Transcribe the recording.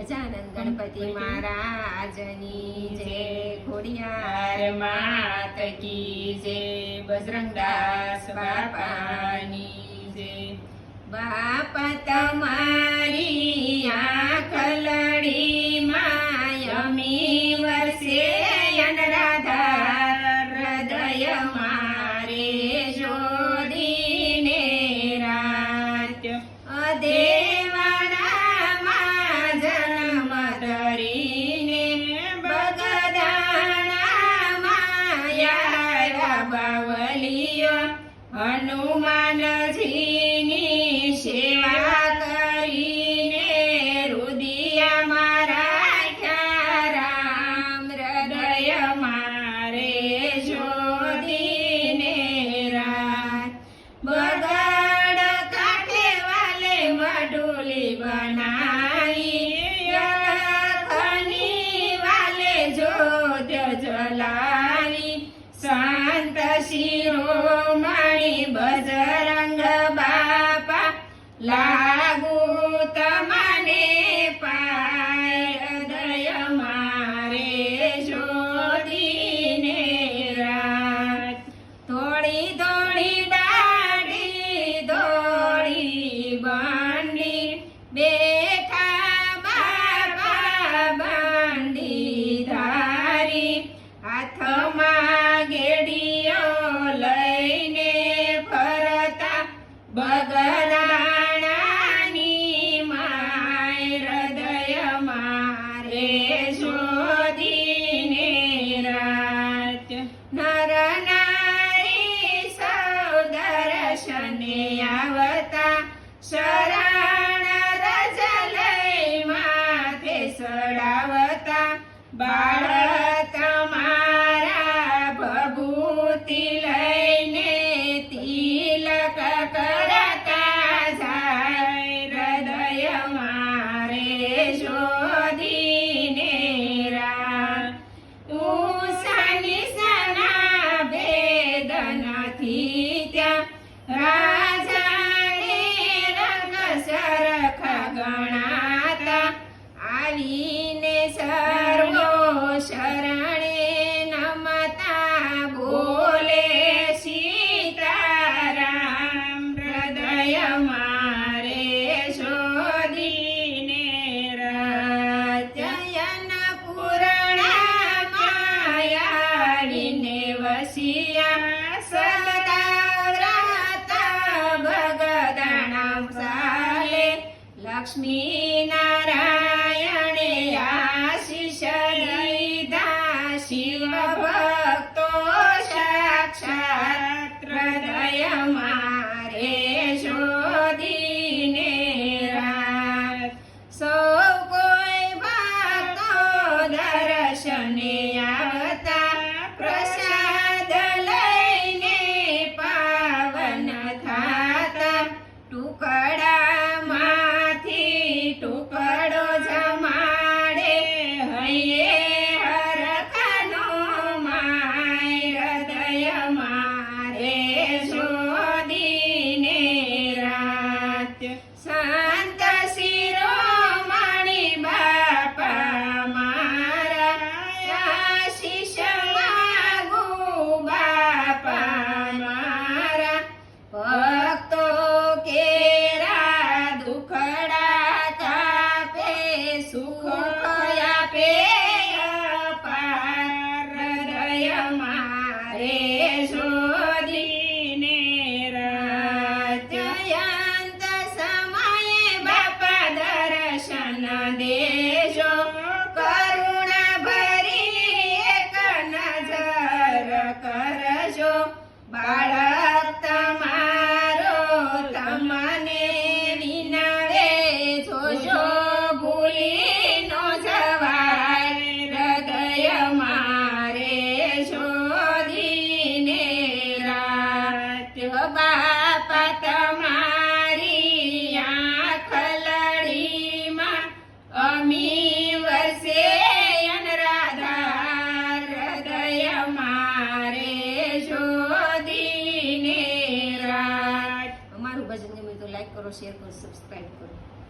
ગજાનન ગણપતિ મહારાજની જય ખોડિયાર યાર માત કી જય બજરંગદાસ બાપાની જય બાપ તમારી આંખ લડી માયમી વર્ષે અનરાધા હૃદય મારે જોડીને રાત. અદેવાડામાં બાવલીઓ હનુમાનજીની સેવા કરીને રુદિયામાં રાખ્યા રામ હૃદય મારે શોધીને રાત. બગડ કાટે વાલે મઢુલી બનાવી શાંત શિરોમણી બજરંગ બાપા, લાગુ તમને પાય દય મારે શોધીને રાત થોડી થોડી દાડી દોડી બાંડી બે બાંડી ધારી, હાથમાં शरण रजलै माथे सडावता बाळत मारा भभूती लयने तिलक करता झाय हृदय मारे शोधीने रा तू सनी सना भेदनाथी આવીને સર્વો શરણે નમતા બોલે સીતારામ, હૃદય મારે શોધીને રાજયન પુરાણા માયાળીને વસિયા સદાવ્રત ભગદણ સાલે લક્ષ્મી 读开。Bye. করো শেয়ার করো সাবস্ক্রাইব করো